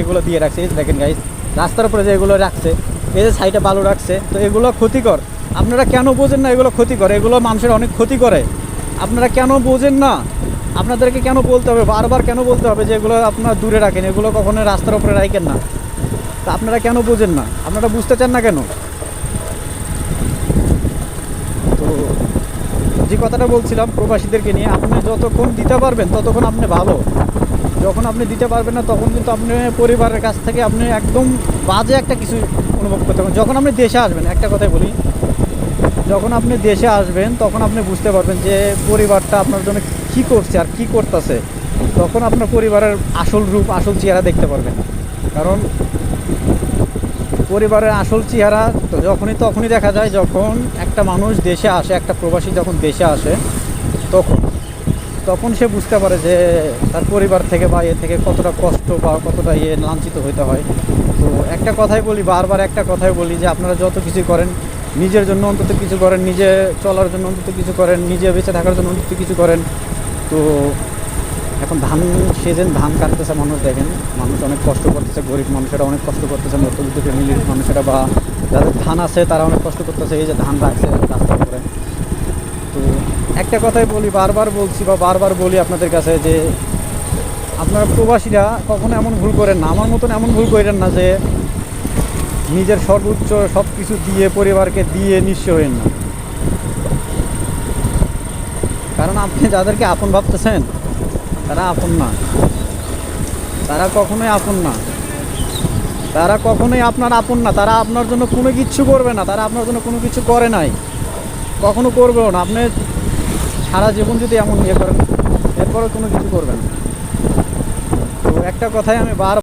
এগুলো দিয়ে রাখছে দেখেন গাইজ রাস্তার উপরে যে এগুলো রাখছে, এই যে সাইডে বালু রাখছে, তো এগুলো ক্ষতিকর। আপনারা কেন বোঝেন না এগুলো ক্ষতিকর? এগুলো মানুষের অনেক ক্ষতি করে। আপনারা কেন বোঝেন না? আপনাদেরকে কেন বলতে হবে? বারবার কেন বলতে হবে যে এগুলো আপনারা দূরে রাখেন? এগুলো কখনো রাস্তার উপরে রাখেন না। তা আপনারা কেন বোঝেন না? আপনারা বুঝতে চান না কেন তো যে কথাটা বলছিলাম প্রবাসীদেরকে নিয়ে, আপনি যতক্ষণ দিতে পারবেন ততক্ষণ আপনি ভালো। যখন আপনি দিতে পারবেন না, তখন কিন্তু আপনি পরিবারের কাছ থেকে আপনি একদম বাজে একটা কিছু অনুভব করতে পারবেন। যখন আপনি দেশে আসবেন, একটা কথাই বলি, যখন আপনি দেশে আসবেন, তখন আপনি বুঝতে পারবেন যে পরিবারটা আপনার জন্য কী করছে আর কী করতেছে। তখন আপনার পরিবারের আসল রূপ, আসল চেহারা দেখতে পারবেন। কারণ পরিবারের আসল চেহারা যখনই তখনই দেখা যায় যখন একটা মানুষ দেশে আসে, একটা প্রবাসী যখন দেশে আসে, তখন তখন সে বুঝতে পারে যে তার পরিবার থেকে বা এ থেকে কতটা কষ্ট বা কতটা ইয়ে লাঞ্ছিত হইতে হয়। তো একটা কথাই বলি, বারবার একটা কথাই বলি যে আপনারা যত কিছু করেন, নিজের জন্য অন্তত কিছু করেন, নিজে চলার জন্য অন্তত কিছু করেন, নিজে বেঁচে থাকার জন্য অন্তত কিছু করেন। তো এখন ধান সেজেন ধান কাটতেছে মানুষ, দেখেন। মানুষ অনেক কষ্ট করতেছে, গরিব মানুষেরা অনেক কষ্ট করতেছে মধ্যবিত্ত ফ্যামিলির মানুষেরা বা যাদের ধান আছে, তারা অনেক কষ্ট করতেছে, এই যে ধান রাখছে রাস্তার উপরে। তো একটা কথাই বলি, বারবার বলছি বা বারবার বলি আপনাদের কাছে যে, আপনারা প্রবাসীরা কখনো এমন ভুল করেন না। আমার মতন এমন ভুল করেন না যে, নিজের সর্বোচ্চ সব কিছু দিয়ে, পরিবারকে দিয়ে নিঃস্ব হইন না। কারণ আপনি যাদেরকে আপন ভাবতেছেন তারা আপন না। তারা কখনোই আপন না। তারা কখনোই আপনার আপন না। তারা আপনার জন্য কোনো কিচ্ছু করবে না। তারা আপনার জন্য কোনো কিছু করে নাই। কখনো করবেও না। আপনি সারা জীবন যদি এমন ইয়ে করেন এরপরে কোনো কিছু করবেন তো একটা কথাই আমি বার